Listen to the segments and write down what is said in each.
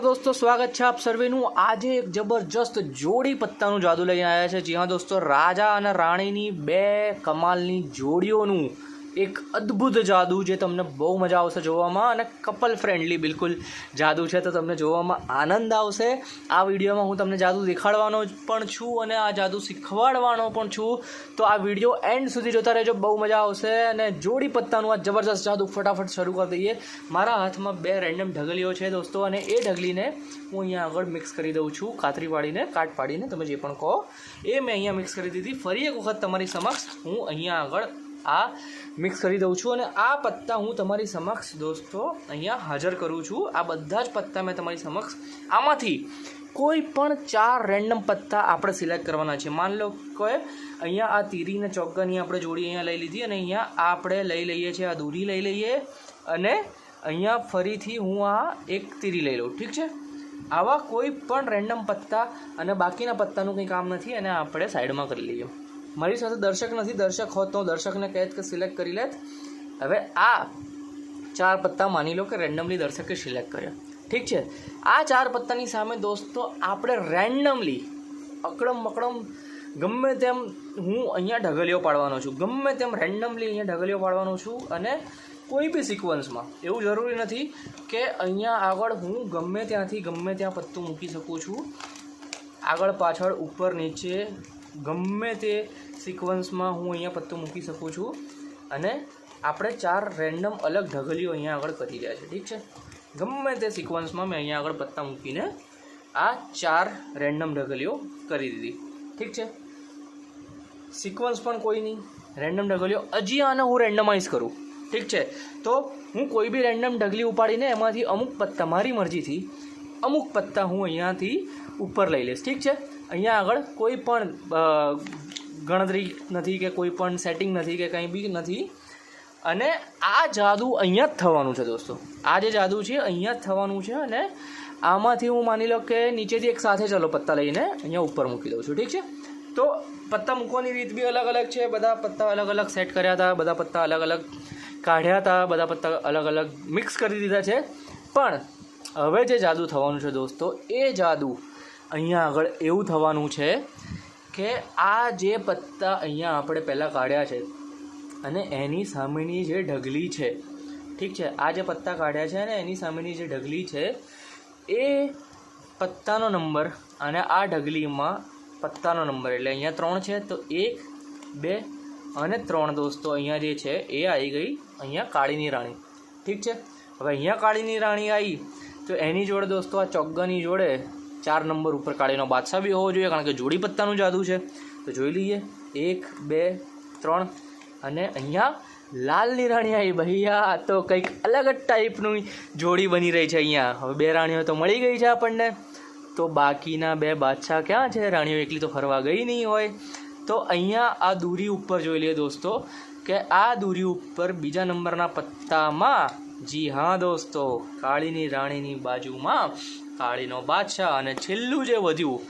દોસ્તો, સ્વાગત છે આપ સર્વેનું. આજે એક જબરજસ્ત જોડી પત્તાનું જાદુ લઈને આવ્યા છે. જી હા દોસ્તો, રાજા અને રાણીની બે કમાલની જોડીઓનું એક અદ્ભુત જાદુ જે તમને બહુ મજા આવશે જોવામાં અને કપલ ફ્રેન્ડલી બિલકુલ જાદુ છે તો તમને જોવામાં આનંદ આવશે. આ વિડીયોમાં હું તમને જાદુ દેખાડવાનો પણ છું અને આ જાદુ શીખવાડવાનો પણ છું. તો આ વીડિયો એન્ડ સુધી જોતા રહેજો, બહુ મજા આવશે અને જોડી પત્તાનું આ જબરજસ્ત જાદુ ફટાફટ શરૂ કરી દઈએ. મારા હાથમાં બે રેન્ડમ ઢગલીઓ છે દોસ્તો અને એ ઢગલીને હું અહીંયા આગળ મિક્સ કરી દઉં છું. કાતરી પાડીને, કાટ પાડીને, તમે જે પણ કહો. એ મેં અહીંયા મિક્સ કરી દીધી. ફરી એક વખત તમારી સમક્ષ હું અહીંયા આગળ આ મિક્સ કરી દઉં છું અને આ પત્તા હું તમારી સમક્ષ દોસ્તો અહીંયા હાજર કરું છું. આ બધા જ પત્તા મેં તમારી સમક્ષ. આમાંથી કોઈ પણ ચાર રેન્ડમ પત્તા આપણે સિલેક્ટ કરવાના છે. માન લો કે અહીંયા આ તીરીને ચોક્કાની આપણે જોડી અહીંયા લઈ લીધી અને અહીંયા આપણે લઈ લઈએ છીએ, આ દૂરી લઈ લઈએ અને અહીંયા ફરીથી હું આ એક તીરી લઈ લઉં. ઠીક છે? આવા કોઈ પણ રેન્ડમ પત્તા અને બાકીના પત્તાનું કંઈ કામ નથી અને આપણે સાઈડમાં કરી લઈએ. મારી સાથે દર્શક નથી, દર્શક હોત તો દર્શકને કહેત કે સિલેક્ટ કરી લેત. હવે આ ચાર પત્તા માની લો કે રેન્ડમલી દર્શકે સિલેક્ટ કર્યા. ઠીક છે? આ ચાર પત્તાની સામે દોસ્તો, આપણે રેન્ડમલી અકડમ મકડમ ગમે તેમ હું અહીંયા ઢગલીઓ પાડવાનો છું. ગમે તેમ રેન્ડમલી અહીંયા ઢગલીઓ પાડવાનો છું અને કોઈ બી સિક્વન્સમાં એવું જરૂરી નથી કે અહીંયા આગળ હું ગમે ત્યાંથી ગમે ત્યાં પત્તું મૂકી શકું છું. આગળ પાછળ, ઉપર, નીચે ગમે તે સિક્વન્સમાં હું અહીંયા પત્તો મૂકી શકું છું. અને આપણે ચાર રેન્ડમ અલગ ઢગલીઓ અહીંયા આગળ કરી રહ્યા છે ઠીક છે? ગમે તે સિક્વન્સમાં મેં અહીંયા આગળ પત્તા મૂકીને આ ચાર રેન્ડમ ઢગલીઓ કરી દીધી, ઠીક છે? સિક્વન્સ પણ કોઈ નહીં. રેન્ડમ ઢગલીઓ, હજી આને હું રેન્ડમાઇઝ કરું, ઠીક છે? તો હું કોઈ બી રેન્ડમ ઢગલી ઉપાડીને એમાંથી અમુક પત્તા મારી મરજીથી અમુક પત્તા હું અહીંયાથી ઉપર લઈ લઈશ, ઠીક છે? અહીંયા આગળ કોઈ પણ ગણતરી નથી કે કોઈ પણ સેટિંગ નથી કે કંઈ બી નથી. અને આ જાદુ અહીંયા જ થવાનું છે દોસ્તો. આ જે જાદુ છે અહીંયા જ થવાનું છે અને આમાંથી હું માની લો કે નીચેથી એક સાથે ચલો પત્તા લઈને અહીંયા ઉપર મૂકી દઉં છું, ઠીક છે? તો પત્તા મૂકવાની રીત બી અલગ અલગ છે. બધા પત્તા અલગ અલગ સેટ કર્યા હતા, બધા પત્તા અલગ અલગ કાઢ્યા હતા, બધા પત્તા અલગ અલગ મિક્સ કરી દીધા છે. પણ હવે જે જાદુ થવાનું છે દોસ્તો, એ જાદુ અહીંયા આગળ એવું થવાનું છે કે આ જે પત્તા અહીંયા આપણે પહેલાં કાઢ્યા છે અને એની સામેની જે ઢગલી છે, ઠીક છે, આ જે પત્તા કાઢ્યા છે અને એની સામેની જે ઢગલી છે, એ પત્તાનો નંબર અને આ ઢગલીમાં પત્તાનો નંબર, એટલે અહીંયા ત્રણ છે, તો એક, બે અને ત્રણ દોસ્તો, અહીંયા જે છે, એ આવી ગઈ અહીંયા કાળીની રાણી, ઠીક છે? હવે અહીંયા કાળીની રાણી આવી તો એની જોડે દોસ્તો આ ચોગ્ગાની જોડે ચાર નંબર ઉપર કાળીનો બાદશાહ બી હોવો જોઈએ, કારણ કે જોડી પત્તાનું જાદુ છે. તો જોઈ લઈએ. એક, બે, ત્રણ. અને અહીંયા લાલની રાણી આવી ભૈયા તો કંઈક અલગ જ ટાઈપનું જોડી બની રહી છે અહીંયા. હવે બે રાણીઓ તો મળી ગઈ છે આપણને. તો બાકીના બે બાદશાહ ક્યાં છે? રાણીઓ એકલી તો ફરવા ગઈ નહીં હોય. તો અહીંયા આ દૂરી ઉપર જોઈ લઈએ દોસ્તો, કે આ દૂરી ઉપર બીજા નંબરના પત્તામાં, જી હા દોસ્તો, કાળીની રાણીની બાજુમાં કાળીનો બાદશાહ અને છેલ્લું જે વધ્યું,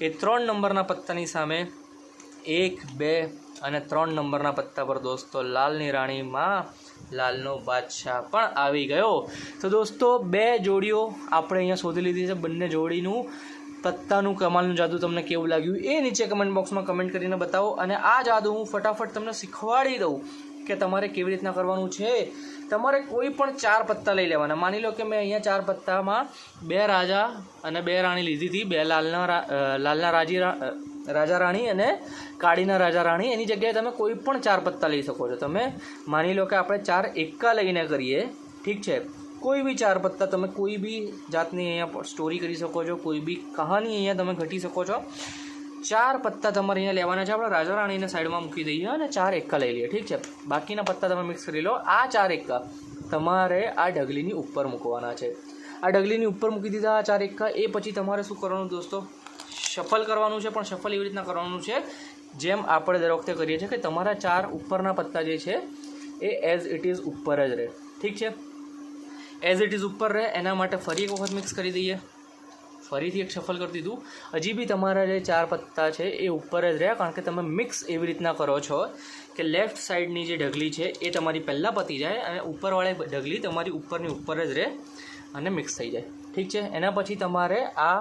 એ ત્રણ નંબરના પત્તાની સામે એક, બે અને ત્રણ નંબરના પત્તા પર દોસ્તો, લાલની રાણીમાં લાલનો બાદશાહ પણ આવી ગયો. તો દોસ્તો, બે જોડીઓ આપણે અહીંયા શોધી લીધી છે. બંને જોડીનું પત્તાનું કમાલનું જાદુ તમને કેવું લાગ્યું એ નીચે કમેન્ટ બોક્સમાં કમેન્ટ કરીને બતાવો અને આ જાદુ હું ફટાફટ તમને શીખવાડી દઉં કે તમારે કેવી રીતના કરવાનું છે. તમારે કોઈ પણ ચાર પત્તા લઈ લેવાના. માની લો કે મેં અહીંયા ચાર પત્તામાં બે રાજા અને બે રાણી લીધી હતી. બે લાલના લાલના રાજી રાજા રાણી અને કાળીના રાજા રાણી. એની જગ્યાએ તમે કોઈ પણ ચાર પત્તા લઈ શકો છો. તમે માની લો કે આપણે ચાર એકા લઈને કરીએ. ઠીક છે? કોઈ બી ચાર પત્તા તમે કોઈ બી જાતની અહીંયા સ્ટોરી કરી શકો છો, કોઈ બી કહાની અહીંયા તમે ઘટી શકો છો. ચાર પત્તા તમારે અહીંયા લેવાના છે, આપણે રાજા રાણીને સાઈડમાં મૂકી દઈએ અને ચાર એક્કા લઈ લઈએ, ઠીક છે? બાકીના પત્તા તમે મિક્સ કરી લો. આ ચાર એક્કા તમારે આ ઢગલીની ઉપર મૂકવાના છે. આ ઢગલીની ઉપર મૂકી દીધા આ ચાર એક્કા, એ પછી તમારે શું કરવાનું દોસ્તો? શફલ કરવાનું છે, પણ શફલ એવી રીતના કરવાનું છે, જેમ આપણે દર વખતે કરીએ છીએ કે તમારા ચાર ઉપરના પત્તા જે છે, એ એઝ ઇટ ઇઝ ઉપર જ રહે. ઠીક છે? એઝ ઇટ ઇઝ ઉપર રહે, એના માટે ફરી એક વખત મિક્સ કરી દઈએ. ફરીથી એક શફલ કરી દીધું. હજી બી તમારા જે ચાર પત્તા છે, એ ઉપર જ રહ્યા, કારણ કે તમે મિક્સ એવી રીતના કરો છો કે લેફ્ટ સાઈડની જે ઢગલી છે, એ તમારી પહેલાં પતી જાય અને ઉપરવાળી ઢગલી તમારી ઉપરની ઉપર જ રહે અને મિક્સ થઈ જાય. ઠીક છે? એના પછી તમારે આ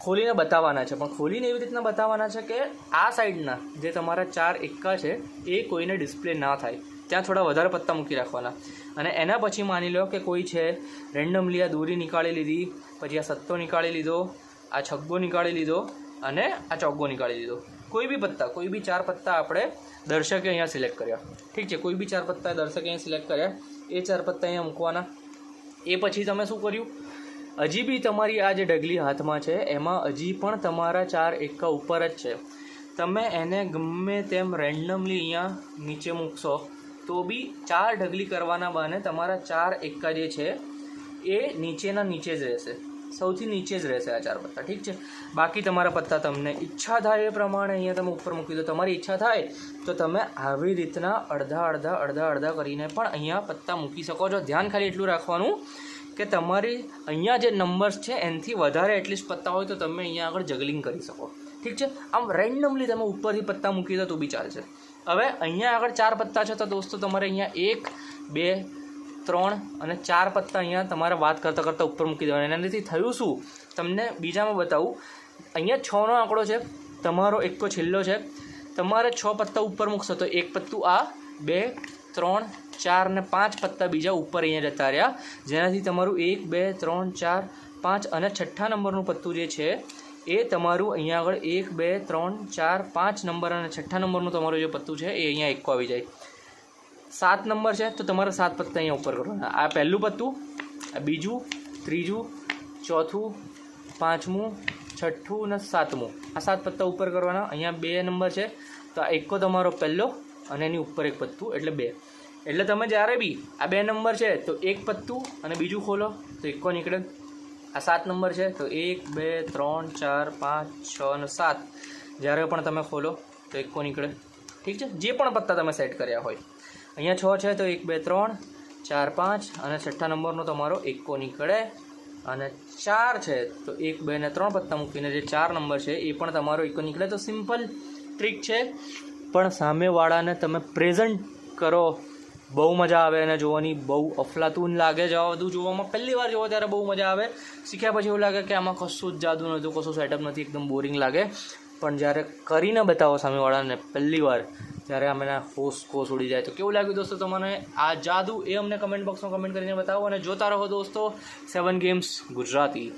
ખોલીને બતાવવાના છે. પણ ખોલીને એવી રીતના બતાવવાના છે કે આ સાઈડના જે તમારા ચાર એક્કા છે, એ કોઈને ડિસ્પ્લે ના થાય. ત્યાં થોડા વધારે પત્તા મૂકી રાખવાના. અને એના પછી માની લો કે કોઈ છે રેન્ડમલી આ દોરી નીકાળી લીધી, પછી આ સત્તો નીકાળી લીધો, આ છગ્ગો નીકાળી લીધો અને આ ચોગ્ગો નીકાળી લીધો. કોઈ બી પત્તા, કોઈ બી ચાર પત્તા આપણે દર્શકે અહીંયા સિલેક્ટ કર્યા. ઠીક છે, કોઈ બી ચાર પત્તા દર્શકે અહીંયા સિલેક્ટ કર્યા. એ ચાર પત્તા અહીંયા મૂકવાના. એ પછી તમે શું કર્યું? હજી બી તમારી આ જે ડગલી હાથમાં છે, એમાં હજી પણ તમારા ચાર એકા ઉપર જ છે. તમે એને ગમે તેમ રેન્ડમલી અહીંયા નીચે મૂકશો. તો બી ચાર ઢગલી કરવાના બહાને તમારા ચાર એકા જે છે, એ નીચેના નીચે જ રહેશે. સૌથી નીચે જ રહેશે આ ચાર પત્તા. ઠીક છે? બાકી તમારા પત્તા તમને ઈચ્છા થાય એ પ્રમાણે અહીંયા તમે ઉપર મૂકી દો. તમારી ઈચ્છા થાય તો તમે આવી રીતના અડધા અડધા અડધા અડધા કરીને પણ અહીંયા પત્તા મૂકી શકો છો. ધ્યાન ખાલી એટલું રાખવાનું કે તમારી અહીંયા જે નંબર્સ છે, એનાથી વધારે એટલીસ્ટ પત્તા હોય તો તમે અહીંયા આગળ જગલિંગ કરી શકો. ઠીક છે? આમ રેન્ડમલી તમે ઉપરથી પત્તા મૂકી દો તો બી ચાલશે. હવે અહીંયા આગળ ચાર પત્તા છે તો દોસ્તો તમારે અહીંયા એક, બે, ત્રણ અને ચાર પત્તા અહીંયા તમારે વાત કરતાં કરતાં ઉપર મૂકી દેવાના. એનાથી થયું શું? તમને બીજામાં બતાવું. અહીંયા છનો આંકડો છે. તમારો એકો છેલ્લો છે. તમારે છ પત્તા ઉપર મૂકશો તો એક પત્તું આ, બે, ત્રણ, ચાર ને પાંચ પત્તા બીજા ઉપર અહીંયા જતા રહ્યા. જેનાથી તમારું એક, બે, ત્રણ, ચાર, પાંચ અને છઠ્ઠા નંબરનું પત્તું જે છે એ તમારું અહીંયા આગળ એક, બે, ત્રણ, ચાર, પાંચ નંબર અને છઠ્ઠા નંબરનું તમારું જે પત્તું છે એ અહીંયા એકો આવી જાય. સાત નંબર છે, તો તમારે સાત પત્તા અહીંયા ઉપર કરવાના. આ પહેલું પત્તું, આ બીજું, ત્રીજું, ચોથું, પાંચમું, છઠ્ઠું અને સાતમું. આ સાત પત્તા ઉપર કરવાના. અહીંયા બે નંબર છે, તો આ એકો તમારો પહેલો અને એની ઉપર એક પત્તું, એટલે બે. એટલે તમે જ્યારે બી આ બે નંબર છે, તો એક પત્તું અને બીજું ખોલો, તો એકો નીકળે. આ સાત નંબર છે. તો એક, બે, ત્રણ, ચાર, પાંચ, છ અને સાત. જ્યારે પણ તમે ખોલો, તો એકો નીકળે. ઠીક છે? જે પણ પત્તા તમે સેટ કર્યા હોય. અહીંયા છ છે, તો એક, બે, ત્રણ, ચાર, પાંચ અને છઠ્ઠા નંબરનો તમારો એકો નીકળે. અને ચાર છે, તો એક, બે ને ત્રણ પત્તા મૂકીને જે ચાર નંબર છે, એ પણ તમારો એકો નીકળે. તો સિમ્પલ ટ્રીક છે. પણ સામેવાળાને તમે પ્રેઝન્ટ કરો બહુ મજા આવે એને જોવાની બહુ અફલાતુન લાગે જવા બધું જોવામાં પહેલી વાર જોવો ત્યારે બહુ મજા આવે. શીખ્યા પછી એવું લાગે કે આમાં કશું જ જાદુ નહોતું કશું સેટઅપ નથી, એકદમ બોરિંગ લાગે. પણ જ્યારે કરીને બતાવો સામેવાળાને પહેલી વાર ત્યારે અમે હોશ કોસ ઉડી જાય, તો કેવું લાગ્યું દોસ્તો તમને? આ જાદુ એ અમને કમેન્ટ બોક્સમાં કમેન્ટ કરીને બતાવો અને જોતા રહો દોસ્તો. Seven games Gujarati.